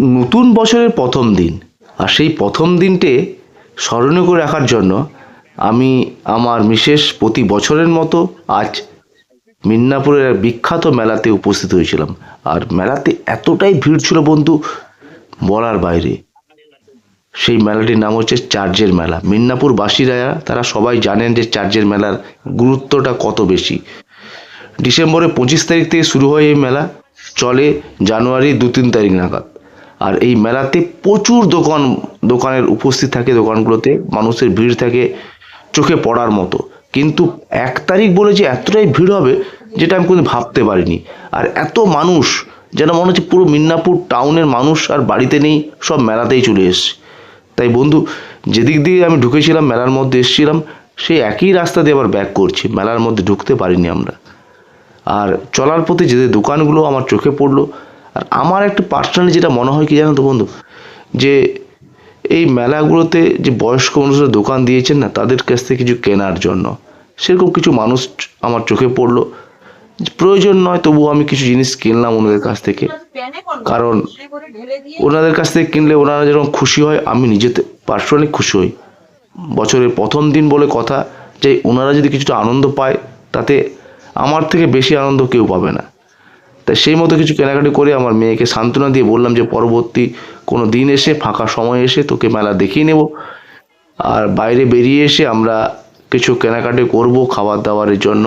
নতুন বছরের প্রথম দিন। আর সেই প্রথম দিনটে স্মরণীয় করে রাখার জন্য আমি আমার মিসেস প্রতি বছরের মতো আজ মিদনাপুরের বিখ্যাত মেলাতে উপস্থিত হয়েছিলাম। আর মেলাতে এতটাই ভিড় ছিল বন্ধু, বলার বাইরে। সেই মেলাটির নাম হচ্ছে চার্জের মেলা। মিদনাপুর বাসীরা তারা সবাই জানেন যে চার্জের মেলার গুরুত্বটা কত বেশি। ডিসেম্বরের পঁচিশ তারিখ থেকে শুরু হয় এই মেলা। চলে জানুয়ারি দু তিন তারিখ নাগাদ। আর এই মেলাতে প্রচুর দোকান, দোকানের উপস্থিত থাকে, দোকানগুলোতে মানুষের ভিড় থাকে চোখে পড়ার মতো। কিন্তু এক তারিখ বলে যে এতটাই ভিড় হবে যেটা আমি কোনো ভাবতে পারিনি। আর এত মানুষ, যেন মনে হচ্ছে পুরো মিদনাপুর টাউনের মানুষ আর বাড়িতে নেই, সব মেলাতেই চলে এসছে। তাই বন্ধু, যেদিক দিয়ে আমি ঢুকেছিলাম, মেলার মধ্যে এসেছিলাম, সেই একই রাস্তা দিয়ে আবার ব্যাক করছি। মেলার মধ্যে ঢুকতে পারিনি আমরা। আর চলার পথে যে দোকানগুলো আমার চোখে পড়ল আর আমার একটু পার্সোনালি যেটা মনে হয় কি জানো তো বন্ধু? যে এই মেলাগুলোতে যে বয়স্ক মানুষরা দোকান দিয়েছেন না, তাদের কাছ থেকে কিছু কেনার জন্য। সেরকম কিছু মানুষ আমার চোখে পড়ল। প্রয়োজন নয়, তবুও আমি কিছু জিনিস কিনলাম ওনাদের কাছ থেকে। কারণ ওনাদের কাছ থেকে কিনলে ওনারা যেরকম খুশি হয়, আমি নিজেতে পার্সোনালি খুশি হই। বছরের প্রথম দিন বলে কথা, যে ওনারা যদি কিছুটা আনন্দ পায়, তাতে আমার থেকে বেশি আনন্দ কেউ পাবে না। তাই সেই মতো কিছু কেনাকাটি করে আমার মেয়েকে সান্ত্বনা দিয়ে বললাম যে, পরবর্তী কোনো দিন এসে, ফাঁকা সময় এসে তোকে মেলা দেখিয়ে নেব। আর বাইরে বেরিয়ে এসে আমরা কিছু কেনাকাটি করব খাবার দাবারের জন্য।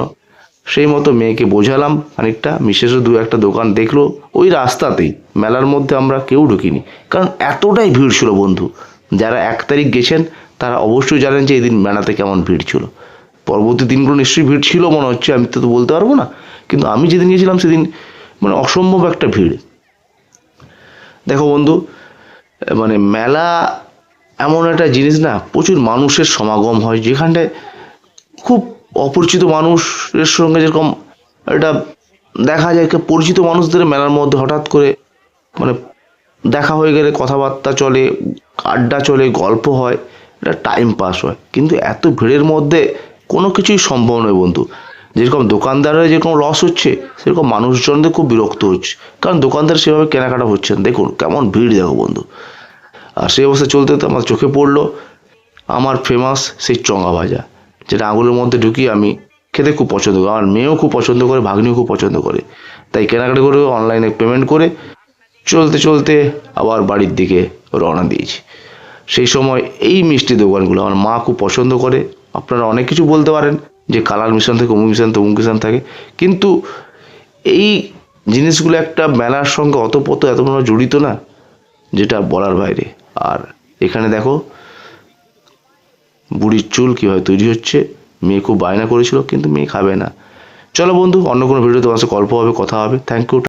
সেই মতো মেয়েকে বোঝালাম খানিকটা। মিশেষও দু একটা দোকান দেখল। ওই রাস্তাতেই, মেলার মধ্যে আমরা কেউ ঢুকিনি। কারণ এতটাই ভিড় ছিল বন্ধু। যারা এক তারিখ গেছেন, তারা অবশ্যই জানেন যে এই দিন মেলাতে কেমন ভিড় ছিল। পরবর্তী দিনগুলো নিশ্চয়ই ভিড় ছিল মনে হচ্ছে, আমি তো তো বলতে পারব না। কিন্তু আমি যেদিন গেছিলাম, সেদিন মানে অসম্ভব একটা ভিড়। দেখো বন্ধু মানে মেলা এমন একটা জিনিস না, প্রচুর মানুষের সমাগম হয়, যেখানটায় খুব অপরিচিত মানুষের সঙ্গে যেরকম একটা দেখা যায় পরিচিত মানুষদের মেলার মধ্যে হঠাৎ করে মানে দেখা হয়ে গেলে কথাবার্তা চলে, আড্ডা চলে, গল্প হয় এটা টাইম পাস হয়। কিন্তু এত ভিড়ের মধ্যে কোনো কিছুই সম্ভব নয় বন্ধু। যেরকম দোকানদারের যেরকম লস হচ্ছে, সেরকম মানুষজনদের খুব বিরক্ত হচ্ছে। কারণ দোকানদার সেভাবে কেনাকাটা হচ্ছে না। দেখুন, কেমন ভিড় দেখো বন্ধু। আর সেই অবস্থা চলতে তো আমার চোখে পড়ল। আমার ফেমাস সেই চঙ্গা ভাজা, যেটা আঙুলের মধ্যে ঢুকিয়ে আমি খেতে খুব পছন্দ করি। আমার মেয়েও খুব পছন্দ করে, ভাগ্নিও খুব পছন্দ করে। তাই কেনাকাটা করে অনলাইনে পেমেন্ট করে চলতে চলতে আবার বাড়ির দিকে রওনা দিয়েছি। সেই সময় এই মিষ্টি দোকানগুলো আমার মা খুব পছন্দ করে। আপনারা অনেক কিছু বলতে পারেন। যে কালার মিশন থাকে অমুক মিশন তমুক মিশন থাকে। কিন্তু এই জিনিসগুলো একটা মেলার সঙ্গে অতপত এত বড় জড়িত না, যেটা বলার বাইরে। আর এখানে দেখো, বুড়ির চুল কীভাবে তৈরি হচ্ছে, মেয়ে খুব বায়না করেছিল, কিন্তু মেয়ে খাবে না। চলো বন্ধু, অন্য কোনো ভিডিও তোমার সাথে গল্প হবে, কথা হবে। Thank you